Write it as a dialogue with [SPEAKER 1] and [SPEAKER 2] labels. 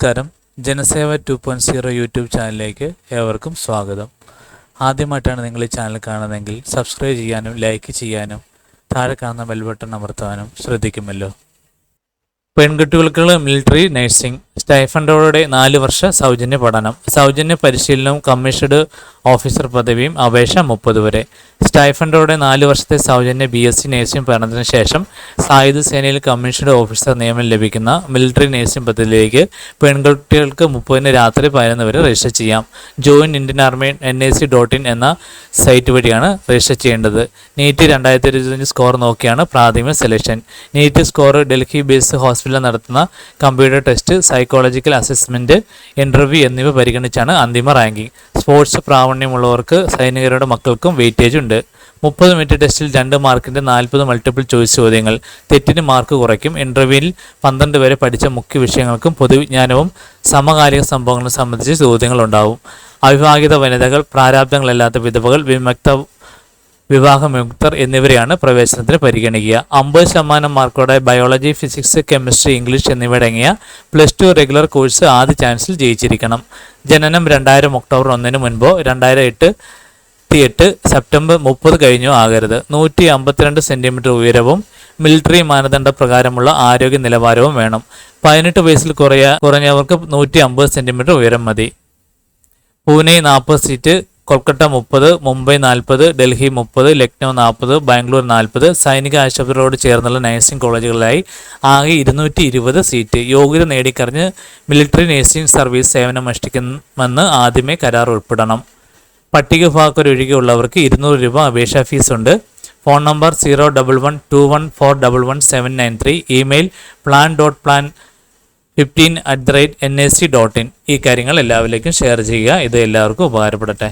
[SPEAKER 1] നമസ്കാരം. Janaseva two point zero YouTube ചാനലിലേക്ക് ഏവർക്കും സ്വാഗതം. ആദ്യമായിട്ടാണ് നിങ്ങൾ ഈ ചാനൽ കാണുന്നതെങ്കിൽ സബ്സ്ക്രൈബ് ചെയ്യാനും ലൈക്ക് ചെയ്യാനും താഴെ കാണുന്ന ബെൽ ബട്ടൺ അമർത്താനും ശ്രദ്ധിക്കുമല്ലോ. പെൺകുട്ടികൾക്ക് മിലിറ്ററി നഴ്സിംഗ് സ്റ്റൈഫൻഡോടെ നാല് വർഷ സൗജന്യ പഠനം സൗജന്യ പരിശീലനവും കമ്മീഷഡ് ഓഫീസർ പദവിയും അപേക്ഷ മുപ്പത് വരെ. സ്റ്റൈഫൻഡോടെ നാല് വർഷത്തെ സൗജന്യ ബി എസ് സി നേഴ്സിംഗ് പഠനത്തിന് ശേഷം സായുധ സേനയിൽ കമ്മീഷൻഡ് ഓഫീസർ നിയമനം ലഭിക്കുന്ന മിലിറ്ററി നേഴ്സിംഗ് പദ്ധതിയിലേക്ക് പെൺകുട്ടികൾക്ക് മുപ്പതിന് രാത്രി പതിനൊന്ന് വരെ രജിസ്റ്റർ ചെയ്യാം. Join Indian army N I C dot in എന്ന സൈറ്റ് വഴിയാണ് രജിസ്റ്റർ ചെയ്യേണ്ടത്. നീറ്റ് രണ്ടായിരത്തി ഇരുപത്തഞ്ച് സ്കോർ നോക്കിയാണ് പ്രാഥമിക selection. NEET score Delhi base ഹോസ്പിറ്റലിൽ നടത്തുന്ന computer test psychological assessment interview എന്നിവ പരിഗണിച്ചാണ് അന്തിമ റാങ്കിംഗ്. സ്പോർട്സ് പ്രാവീണ്യമുള്ളവർക്ക് സൈനികരുടെ മക്കൾക്കും വെയിറ്റേജ് ഉണ്ട്. മുപ്പത് മിനിറ്റ് ടെസ്റ്റിൽ രണ്ട് മാർക്കിന്റെ നാൽപ്പത് മൾട്ടിപ്പിൾ ചോയ്സ് ചോദ്യങ്ങൾ. തെറ്റിന് മാർക്ക് കുറയ്ക്കും. ഇന്റർവ്യൂവിൽ പന്ത്രണ്ട് വരെ പഠിച്ച മുഖ്യ വിഷയങ്ങൾക്കും പൊതുവിജ്ഞാനവും സമകാലിക സംഭവങ്ങളും സംബന്ധിച്ച് ചോദ്യങ്ങളുണ്ടാവും. അവിവാഹിത വനിതകൾ പ്രാരാബ്ദങ്ങളല്ലാത്ത വിധവകൾ വിമുക്ത വിവാഹമുക്തർ എന്നിവരെയാണ് പ്രവേശനത്തിന് പരിഗണിക്കുക. അമ്പത് ശതമാനം മാർക്കോടെ ബയോളജി ഫിസിക്സ് കെമിസ്ട്രി ഇംഗ്ലീഷ് എന്നിവയടങ്ങിയ പ്ലസ് ടു റെഗുലർ കോഴ്സ് ആദ്യ ചാൻസിൽ ജയിച്ചിരിക്കണം. ജനനം രണ്ടായിരം ഒക്ടോബർ ഒന്നിന് മുൻപോ രണ്ടായിരം എട്ട് എട്ട് സെപ്റ്റംബർ മുപ്പത് കഴിഞ്ഞോ ആകരുത്. നൂറ്റി അമ്പത്തിരണ്ട് സെന്റിമീറ്റർ ഉയരവും മിലിറ്ററി മാനദണ്ഡ പ്രകാരമുള്ള ആരോഗ്യ നിലവാരവും വേണം. പതിനെട്ട് വയസ്സിൽ കുറയ കുറഞ്ഞവർക്ക് നൂറ്റി അമ്പത് സെന്റിമീറ്റർ ഉയരം മതി. പൂനെ നാൽപ്പത് സീറ്റ് കൊൽക്കത്ത മുപ്പത് മുംബൈ നാൽപ്പത് ഡൽഹി മുപ്പത് ലക്നൗ നാൽപ്പത് ബാംഗ്ലൂർ നാൽപ്പത് സൈനിക ആശുപത്രികളോട് ചേർന്നുള്ള നഴ്സിംഗ് കോളേജുകളിലായി ആകെ ഇരുന്നൂറ്റി ഇരുപത് സീറ്റ് യോഗ്യത നേടിക്കറിഞ്ഞ് മിലിറ്ററി നഴ്സിംഗ് സർവീസ് സേവനം അനുഷ്ഠിക്കുമെന്ന് ആദ്യമേ കരാർ ഉൾപ്പെടണം. പട്ടികവിഭാഗക്കൊരൊഴികെയുള്ളവർക്ക് ഇരുന്നൂറ് രൂപ അപേക്ഷാ ഫീസുണ്ട്. Phone number zero double one two one four double one seven nine three email plan dot plan fifteen at the rate N S C dot in. ഈ കാര്യങ്ങൾ എല്ലാവരിലേക്കും ഷെയർ ചെയ്യുക. ഇത് എല്ലാവർക്കും ഉപകാരപ്പെടട്ടെ.